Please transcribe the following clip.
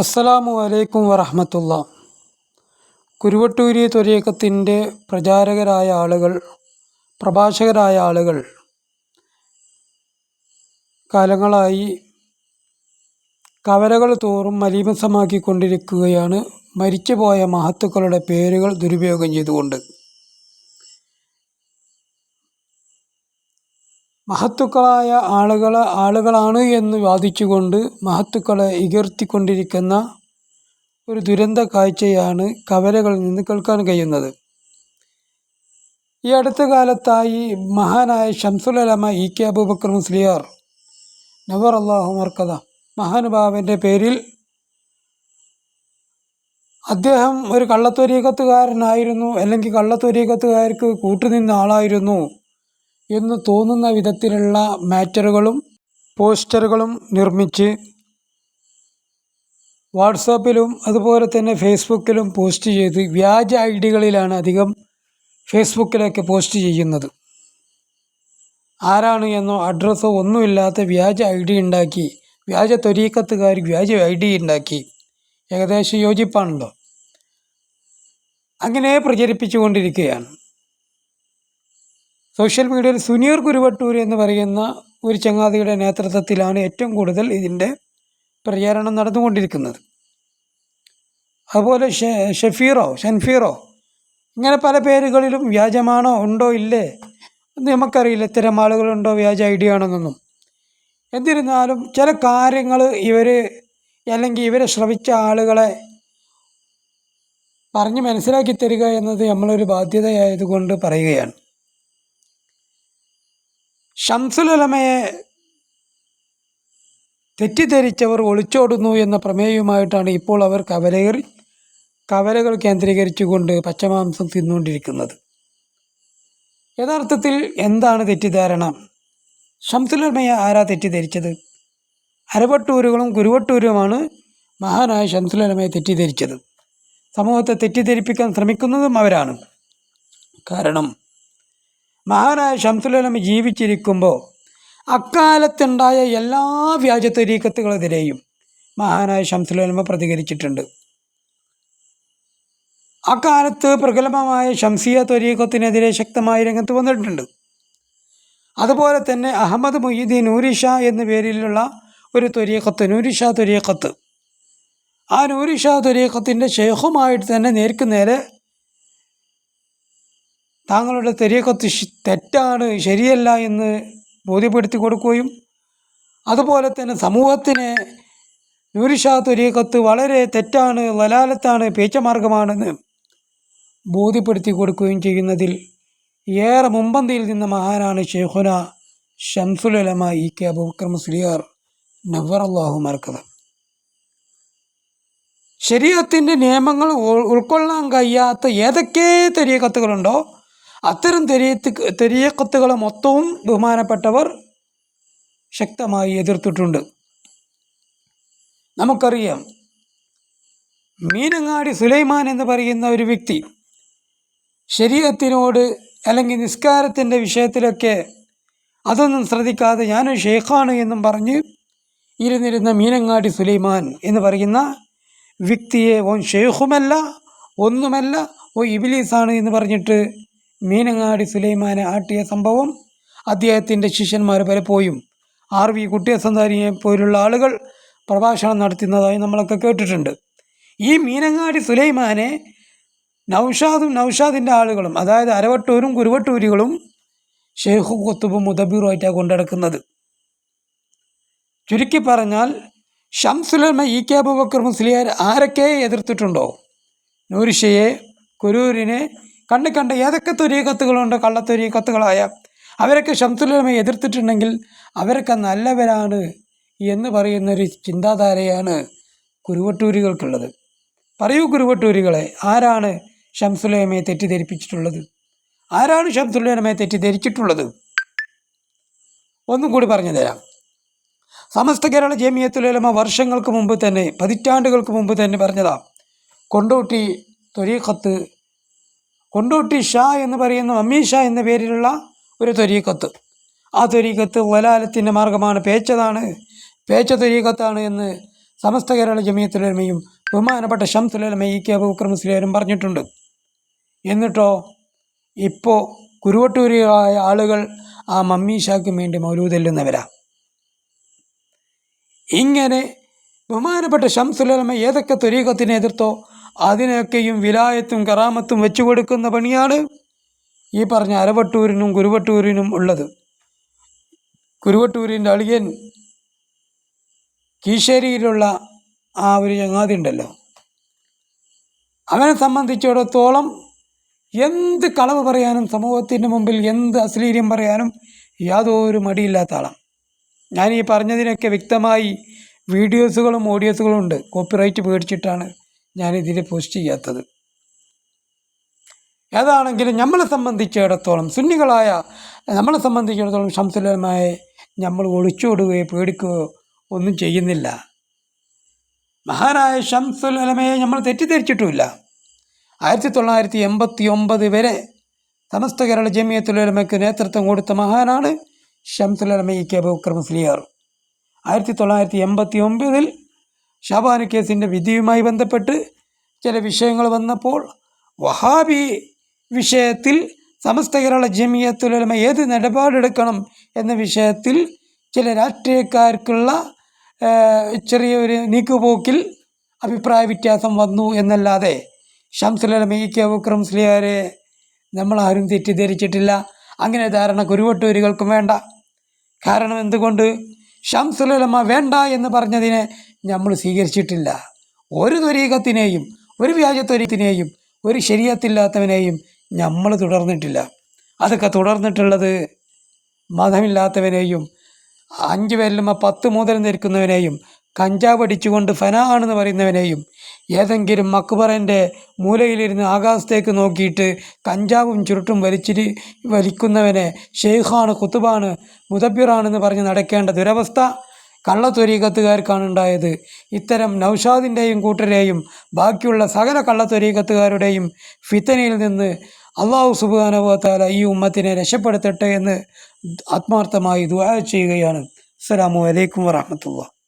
അസ്സലാമു അലൈക്കും വറഹമത്തുള്ള. കുരുവട്ടൂരി ത്വരീക്കത്തിന്റെ പ്രചാരകരായ ആളുകൾ പ്രഭാഷകരായ ആളുകൾ കാലങ്ങളായി കവലകൾ തോറും മലീമസമാക്കിക്കൊണ്ടിരിക്കുകയാണ്. മരിച്ചുപോയ മഹത്തുക്കളുടെ പേരുകൾ ദുരുപയോഗം ചെയ്തുകൊണ്ട്. മഹത്തുക്കളായ ആളുകൾ ആളുകളാണ് എന്ന് വാദിച്ചുകൊണ്ട് മഹത്തുക്കളെ ഇകർത്തിക്കൊണ്ടിരിക്കുന്ന ഒരു ദുരന്ത കാഴ്ചയാണ് കവലകളിൽ നിന്ന് കേൾക്കാൻ കഴിയുന്നത്. ഈ അടുത്ത കാലത്തായി മഹാനായ ഷംസുലമ ഇ കെ അബൂബക്കർ മുസ്ലിയാർ നവർ അള്ളാഹു മർക്കഥ മഹാനുഭാവന്റെ പേരിൽ അദ്ദേഹം ഒരു കള്ളത്തൊരീകത്തുകാരനായിരുന്നു അല്ലെങ്കിൽ കള്ളത്തൊരീകത്തുകാർക്ക് കൂട്ടുനിന്ന ആളായിരുന്നു. എന്ന് തോന്നുന്ന വിധത്തിലുള്ള മാറ്ററുകളും പോസ്റ്ററുകളും നിർമ്മിച്ച് വാട്സാപ്പിലും അതുപോലെ തന്നെ ഫേസ്ബുക്കിലും പോസ്റ്റ് ചെയ്ത് വ്യാജ ഐ ഡികളിലാണ് അധികം ഫേസ്ബുക്കിലേക്ക് പോസ്റ്റ് ചെയ്യുന്നത്. ആരാണ് എന്നോ അഡ്രസ്സോ ഒന്നുമില്ലാത്ത വ്യാജ ഐ ഡി ഉണ്ടാക്കി വ്യാജ തൊരീക്കത്തുകാർ വ്യാജ ഐ ഡി ഉണ്ടാക്കി. ഏകദേശം യോജിപ്പാണല്ലോ. അങ്ങനെ പ്രചരിപ്പിച്ചുകൊണ്ടിരിക്കുകയാണ്. സോഷ്യൽ മീഡിയയിൽ സുനീർ കുരുവട്ടൂർ എന്ന് പറയുന്ന ഒരു ചങ്ങാതിയുടെ നേതൃത്വത്തിലാണ് ഏറ്റവും കൂടുതൽ ഇതിന്റെ പ്രചാരണം നടന്നുകൊണ്ടിരിക്കുന്നത്. അതുപോലെ ഷെഫീറോ ഷൻഫീറോ ഇങ്ങനെ പല പേരുകളിലും വ്യാജമാണോ ഉണ്ടോ ഇല്ലേ? നമുക്കറിയില്ല ഇത്തരം ആളുകളുണ്ടോ വ്യാജ ഐ ഡി ആണെന്നൊന്നും. എന്നിരുന്നാലും ചില കാര്യങ്ങൾ ഇവർ അല്ലെങ്കിൽ ഇവരെ ശ്രമിച്ച ആളുകളെ പറഞ്ഞ് മനസ്സിലാക്കി തരിക എന്നത് നമ്മളൊരു ബാധ്യതയായതുകൊണ്ട് പറയുകയാണ്. ഷംസുലമയെ തെറ്റിദ്ധരിച്ചവർ ഒളിച്ചോടുന്നു എന്ന പ്രമേയവുമായിട്ടാണ് ഇപ്പോൾ അവർ കവലകൾ കവലകൾ കേന്ദ്രീകരിച്ചുകൊണ്ട് പച്ചമാംസം തിന്നുകൊണ്ടിരിക്കുന്നത്. യഥാർത്ഥത്തിൽ എന്താണ് തെറ്റിദ്ധാരണ? ഷംസുലമയെ ആരാ തെറ്റിദ്ധരിച്ചത്? അരവട്ടൂരുകളും കുരുവട്ടൂരുമാണ് മഹാനായ ഷംസുലമയെ തെറ്റിദ്ധരിച്ചത്. സമൂഹത്തെ തെറ്റിദ്ധരിപ്പിക്കാൻ ശ്രമിക്കുന്നതും അവരാണ്. കാരണം മഹാനായ ഷംസുലമ ജീവിച്ചിരിക്കുമ്പോൾ അക്കാലത്തുണ്ടായ എല്ലാ വ്യാജ തരീക്കത്തുകളെതിരെയും മഹാനായ ഷംസുലമ പ്രതികരിച്ചിട്ടുണ്ട്. അക്കാലത്ത് പ്രഗത്ഭമായ ഷംസിയ ത്വരീക്കത്തിനെതിരെ ശക്തമായി രംഗത്ത് വന്നിട്ടുണ്ട്. അതുപോലെ തന്നെ അഹമ്മദ് മൊയ്യുദ്ദീൻ നൂരിഷ എന്ന പേരിലുള്ള ഒരു ത്വരീക്കത്ത് നൂരിഷ ത്വരീക്കത്ത് ആ നൂരിഷ ത്വരീക്കത്തിന്റെ ഷെയ്ഖുമായിട്ട് തന്നെ നേർക്ക് നേരെ താങ്കളുടെ തെരീക്കത്ത് തെറ്റാണ് ശരിയല്ല എന്ന് ബോധ്യപ്പെടുത്തി കൊടുക്കുകയും അതുപോലെ തന്നെ സമൂഹത്തിന് നൂരിഷാ തൊരീക്കത്ത് വളരെ തെറ്റാണ് വലാലത്താണ് പേച്ചമാർഗമാണെന്ന് ബോധ്യപ്പെടുത്തി കൊടുക്കുകയും ചെയ്യുന്നതിൽ ഏറെ മുമ്പന്തിയിൽ നിന്ന മഹാനാണ് ഷെയ്ഖുന ഷംസുലമ ഇ കെ അബൂബക്കർ മുസ്ലിയാർ. നവർ അള്ളാഹു മറക്കത് ശരീരത്തിന്റെ നിയമങ്ങൾ ഉൾക്കൊള്ളാൻ കഴിയാത്ത ഏതൊക്കെ തെരീക്കത്തുകളുണ്ടോ അത്തരം തെരീത്ത് തെരീക്കത്തുകളെ മൊത്തവും ബഹുമാനപ്പെട്ടവർ ശക്തമായി എതിർത്തിട്ടുണ്ട്. നമുക്കറിയാം മീനങ്ങാടി സുലൈമാൻ എന്ന് പറയുന്ന ഒരു വ്യക്തി ശരീരത്തിനോട് അല്ലെങ്കിൽ നിസ്കാരത്തിന്റെ വിഷയത്തിലൊക്കെ അതൊന്നും ശ്രദ്ധിക്കാതെ ഞാനൊരു ഷെയ്ഖാണ് എന്നും പറഞ്ഞ് ഇരുന്നിരുന്ന മീനങ്ങാടി സുലൈമാൻ എന്ന് പറയുന്ന വ്യക്തിയെ ഓൻ ഷെയ്ഖുമല്ല ഒന്നുമല്ല ഓ ഇബിലീസാണ് എന്ന് പറഞ്ഞിട്ട് മീനങ്ങാടി സുലൈമാനെ ആട്ടിയ സംഭവം അദ്ദേഹത്തിന്റെ ശിഷ്യന്മാർ പലപ്പോഴും ആർ വി കുട്ടിയസന്താരിയെ പോലുള്ള ആളുകൾ പ്രഭാഷണം നടത്തുന്നതായി നമ്മളൊക്കെ കേട്ടിട്ടുണ്ട്. ഈ മീനങ്ങാടി സുലൈമാനെ നൗഷാദും നൗഷാദിന്റെ ആളുകളും അതായത് അരവട്ടൂരും കുരുവട്ടൂരികളും ഷെയ്ഖു കൊത്തുബും മുദബീറുമായിട്ടാണ് കൊണ്ടെടുക്കുന്നത് ചുരുക്കി പറഞ്ഞാൽ ഷംസുലമ ഇ കെ അബൂബക്കർ മുസ്ലിയാർ ആരൊക്കെ എതിർത്തിട്ടുണ്ടോ? നൂരിഷയെ കുരൂരിനെ കണ്ട് കണ്ട് ഏതൊക്കെ തൊരീക്കത്തുകളുണ്ട് കള്ളത്തൊരീക്കത്തുകളായ അവരൊക്കെ ഷംസുലമയെ എതിർത്തിട്ടുണ്ടെങ്കിൽ അവരൊക്കെ നല്ലവരാണ് എന്ന് പറയുന്നൊരു ചിന്താധാരയാണ് കുരുവട്ടൂരികൾക്കുള്ളത്. പറയൂ കുരുവട്ടൂരികളെ ആരാണ് ഷംസുലമയെ തെറ്റിദ്ധരിപ്പിച്ചിട്ടുള്ളത്? ആരാണ് ഷംസുലമയെ തെറ്റിദ്ധരിച്ചിട്ടുള്ളത്? ഒന്നും കൂടി പറഞ്ഞു തരാം. സമസ്ത കേരള ജമിയത്തുലമ വർഷങ്ങൾക്ക് മുമ്പ് തന്നെ പതിറ്റാണ്ടുകൾക്ക് മുമ്പ് തന്നെ പറഞ്ഞതാ കൊണ്ടോട്ടി തൊരീഖത്ത് കൊണ്ടോട്ടി ഷാ എന്ന് പറയുന്ന അമ്മീ ഷാ എന്ന പേരിലുള്ള ഒരു തൊരീക്കത്ത് ആ തൊരീക്കത്ത് വലാലത്തിന്റെ മാർഗമാണ് പേച്ചതാണ്. പേച്ച തൊരീക്കത്താണ് എന്ന് സമസ്ത കേരള ജമിയത്തുലമയും ബഹുമാനപ്പെട്ട ഷംസുലമ ഇ കെ അബൂക്കർ പറഞ്ഞിട്ടുണ്ട്. എന്നിട്ടോ ഇപ്പോൾ കുരുവട്ടൂരിയായ ആളുകൾ ആ മമ്മീഷാക്കും വേണ്ടി മൗലൂതെല്ലുന്നവരാ ഇങ്ങനെ ബഹുമാനപ്പെട്ട ഷംസുലമ ഏതൊക്കെ ത്വരീകത്തിനെ എതിർത്തോ അതിനൊക്കെയും വിലായത്തും കറാമത്തും വെച്ചു കൊടുക്കുന്ന പണിയാണ് ഈ പറഞ്ഞ അരവട്ടൂരിനും കുരുവട്ടൂരിനും ഉള്ളത്. കുരുവട്ടൂരിന്റെ അളിയൻ കീശേരിയിലുള്ള ആ ഒരു ചങ്ങാതി ഉണ്ടല്ലോ. അവനെ സംബന്ധിച്ചിടത്തോളം എന്ത് കളവ് പറയാനും സമൂഹത്തിന്റെ മുമ്പിൽ എന്ത് അശ്ലീലം പറയാനും യാതൊരു മടിയില്ലാത്ത ആളാണ് ഞാൻ ഈ പറഞ്ഞതിനൊക്കെ വ്യക്തമായി വീഡിയോസുകളും ഓഡിയോസുകളും ഉണ്ട്. കോപ്പിറൈറ്റ് പേടിച്ചിട്ടാണ്. ഞാനിതിൽ പോസ്റ്റ് ചെയ്യാത്തത്. ഏതാണെങ്കിലും നമ്മളെ സംബന്ധിച്ചിടത്തോളം സുന്നികളായ നമ്മളെ സംബന്ധിച്ചിടത്തോളം ശംസുലമായ നമ്മൾ ഒളിച്ചോടുകയോ പേടിക്കുകയോ ഒന്നും ചെയ്യുന്നില്ല. മഹാനായ ഷംസുൽ അലമയെ നമ്മൾ തെറ്റിദ്ധരിച്ചിട്ടുമില്ല. ആയിരത്തി തൊള്ളായിരത്തി എൺപത്തി ഒമ്പത് വരെ സമസ്ത കേരള ജമിയത്തുലമയ്ക്ക് നേതൃത്വം കൊടുത്ത മഹാനാണ് ഇ കെ അബൂക്കർ ആയിരത്തി തൊള്ളായിരത്തി എൺപത്തി ഒമ്പതിൽ ഷാബാനു കേസിന്റെ വിധിയുമായി ബന്ധപ്പെട്ട് ചില വിഷയങ്ങൾ വന്നപ്പോൾ വഹാബി വിഷയത്തിൽ സമസ്ത കേരള ജമിയത്തുലമ ഏത് നിലപാടെടുക്കണം എന്ന വിഷയത്തിൽ ചില രാഷ്ട്രീയക്കാർക്കുള്ള ചെറിയൊരു നീക്കുപോക്കിൽ അഭിപ്രായ വ്യത്യാസം വന്നു എന്നല്ലാതെ ഷംസുലമ ഇ കെ വിക്രംസ്ലിയാരെ നമ്മളാരും തെറ്റിദ്ധരിച്ചിട്ടില്ല. അങ്ങനെ ധാരണ കുരുവട്ടൂരുകൾക്കും വേണ്ട. കാരണം എന്തുകൊണ്ട്? ഷംസുലമ വേണ്ട എന്ന് പറഞ്ഞതിനെ നമ്മൾ സ്വീകരിച്ചിട്ടില്ല. ഒരു ത്വരീകത്തിനെയും ഒരു വ്യാജത്വരീകത്തിനെയും ഒരു ശരീരത്തില്ലാത്തവനെയും നമ്മൾ തുടർന്നിട്ടില്ല. അതൊക്കെ തുടർന്നിട്ടുള്ളത് മതമില്ലാത്തവനെയും അഞ്ച് പേരിലും പത്ത് മുതൽ നിൽക്കുന്നവനെയും കഞ്ചാവ് അടിച്ചുകൊണ്ട് ഫന ആണെന്ന് പറയുന്നവനെയും ഏതെങ്കിലും മക്ബറന്റെ മൂലയിലിരുന്ന് ആകാശത്തേക്ക് നോക്കിയിട്ട് കഞ്ചാവും ചുരുട്ടും വലിച്ചിരി വലിക്കുന്നവനെ ഷെയ്ഖാണ് കുത്തുബാണ് മുദബിറാണെന്ന് പറഞ്ഞ് നടക്കേണ്ട ദുരവസ്ഥ കള്ളത്വരീകത്തുകാർക്കാണ് ഉണ്ടായത് ഇത്തരം നൗഷാദിന്റെയും കൂട്ടരെയും ബാക്കിയുള്ള സകല കള്ളത്വരീകത്തുകാരുടെയും ഫിത്തനയിൽ നിന്ന് അള്ളാഹു സുബാനുഭവത്താല ഈ ഉമ്മത്തിനെ രക്ഷപ്പെടുത്തട്ടെ എന്ന് ആത്മാർത്ഥമായി ദുആ ചെയ്യുകയാണ്. അസ്സലാമു അലൈക്കും വറഹമത്തുള്ള